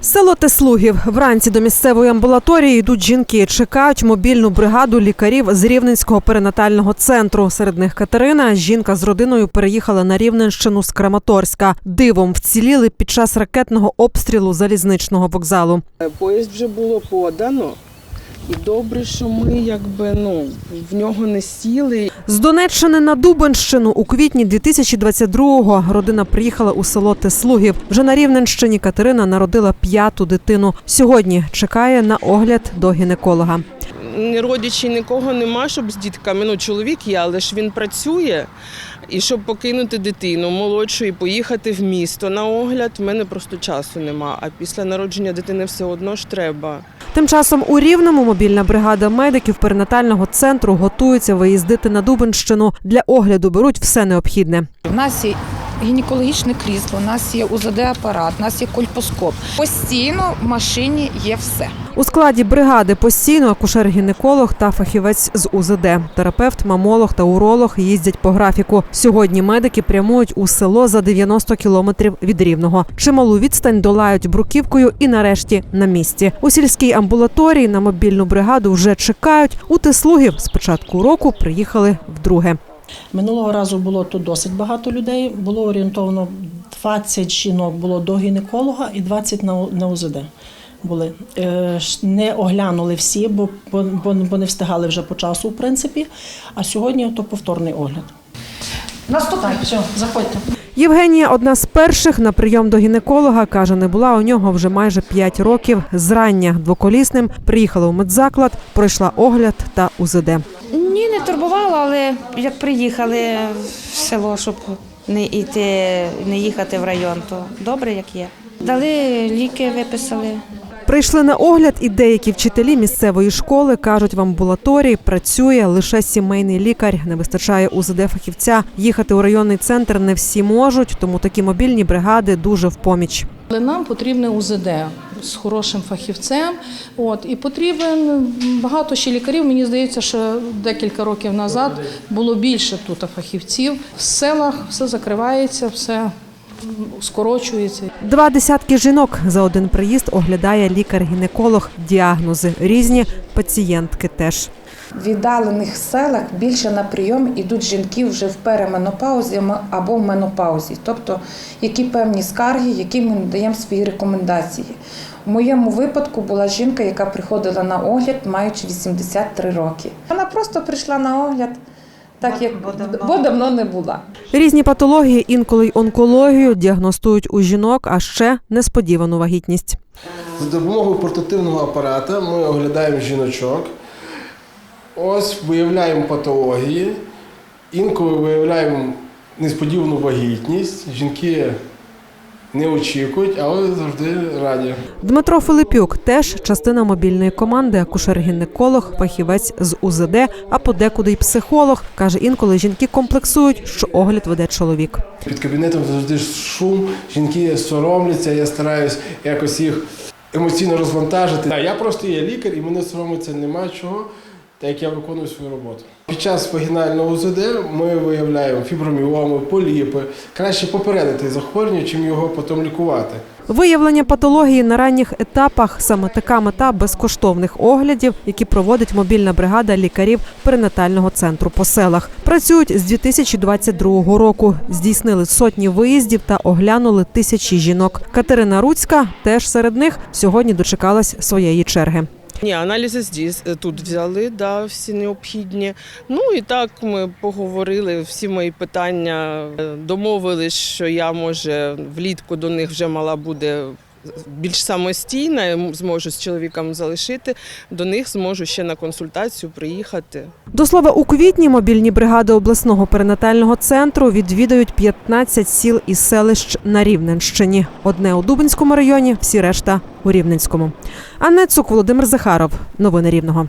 Село Теслугів. Вранці до місцевої амбулаторії йдуть жінки. Чекають мобільну бригаду лікарів з Рівненського перинатального центру. Серед них Катерина. Жінка з родиною переїхала на Рівненщину з Краматорська. Дивом вціліли під час ракетного обстрілу залізничного вокзалу. Поїзд вже було подано. І добре, що ми якби ну в нього не сіли. З Донеччини на Дубенщину у квітні 2022-го родина приїхала у село Теслугів. Вже на Рівненщині Катерина народила п'яту дитину. Сьогодні чекає на огляд до гінеколога. Родичів нікого нема, щоб з дітками. Ну, чоловік є, але ж він працює. І щоб покинути дитину молодшу і поїхати в місто на огляд, в мене просто часу нема. А після народження дитини все одно ж треба. Тим часом у Рівному мобільна бригада медиків перинатального центру готується виїздити на Дубенщину. Для огляду беруть все необхідне. У нас гінекологічне крісло, у нас є УЗД-апарат, у нас є кольпоскоп. Постійно в машині є все. У складі бригади постійно акушер-гінеколог та фахівець з УЗД. Терапевт, мамолог та уролог їздять по графіку. Сьогодні медики прямують у село за 90 кілометрів від рівного. Чималу відстань долають бруківкою і нарешті на місці. У сільській амбулаторії на мобільну бригаду вже чекають. У Теслугів з початку року приїхали вдруге. Минулого разу було тут досить багато людей. Було орієнтовно 20 жінок було до гінеколога і 20 на, на УЗД. Були Е, не оглянули всі, бо, бо, бо не встигали вже по часу, в принципі. А сьогодні то повторний огляд. Наступне. Все, заходьте. Євгенія одна з перших на прийом до гінеколога. Каже, не була у нього вже майже 5 років. Зрання двоколісним приїхала у медзаклад, пройшла огляд та УЗД. Ні, не турбувало, але як приїхали в село, щоб не йти, не їхати в район, то добре, як є. Дали ліки, виписали. Прийшли на огляд, і деякі вчителі місцевої школи кажуть, в амбулаторії працює лише сімейний лікар. Не вистачає УЗД фахівця. Їхати у районний центр не всі можуть, тому такі мобільні бригади дуже в поміч. Але нам потрібне УЗД з хорошим фахівцем. От і потрібен багато ще лікарів. Мені здається, що декілька років назад було більше тут фахівців. В селах все закривається, все скорочується. Два десятки жінок за один приїзд оглядає лікар-гінеколог. Діагнози різні, пацієнтки теж. В віддалених селах більше на прийом ідуть жінки вже в переменопаузі або в менопаузі, тобто які певні скарги, які ми даємо свої рекомендації. У моєму випадку була жінка, яка приходила на огляд, маючи 83 роки. Вона просто прийшла на огляд, так як бо давно не була. Різні патології, інколи й онкологію діагностують у жінок, а ще несподівану вагітність. За допомогою портативного апарата ми оглядаємо жіночок. Ось виявляємо патології, інколи виявляємо несподівану вагітність. Жінки не очікують, але завжди раді. Дмитро Филипюк теж частина мобільної команди, акушер-гінеколог, фахівець з УЗД, а подекуди й психолог. Каже, інколи жінки комплексують, що огляд веде чоловік. Під кабінетом завжди шум, жінки соромляться, я стараюсь якось їх емоційно розвантажити. Я просто є лікар і мене соромиться нема чого, так як я виконую свою роботу. Під час вагінального УЗД ми виявляємо фіброміоми, поліпи. Краще попередити захворювання, чим його потім лікувати. Виявлення патології на ранніх етапах саме така мета безкоштовних оглядів, які проводить мобільна бригада лікарів перинатального центру по селах. Працюють з 2022 року. Здійснили сотні виїздів та оглянули тисячі жінок. Катерина Руцька теж серед них сьогодні дочекалась своєї черги. Ні, аналізи здесь е, тут взяли, да, всі необхідні. Ну і так ми поговорили всі мої питання. е, Домовились, що я може влітку до них вже мала буде більш самостійна, зможу з чоловіком залишити. До них зможу ще на консультацію приїхати. До слова, у квітні мобільні бригади обласного перинатального центру відвідають 15 сіл і селищ на Рівненщині. Одне у Дубинському районі, всі решта у Рівненському. Анна Цук, Володимир Захаров. Новини Рівного.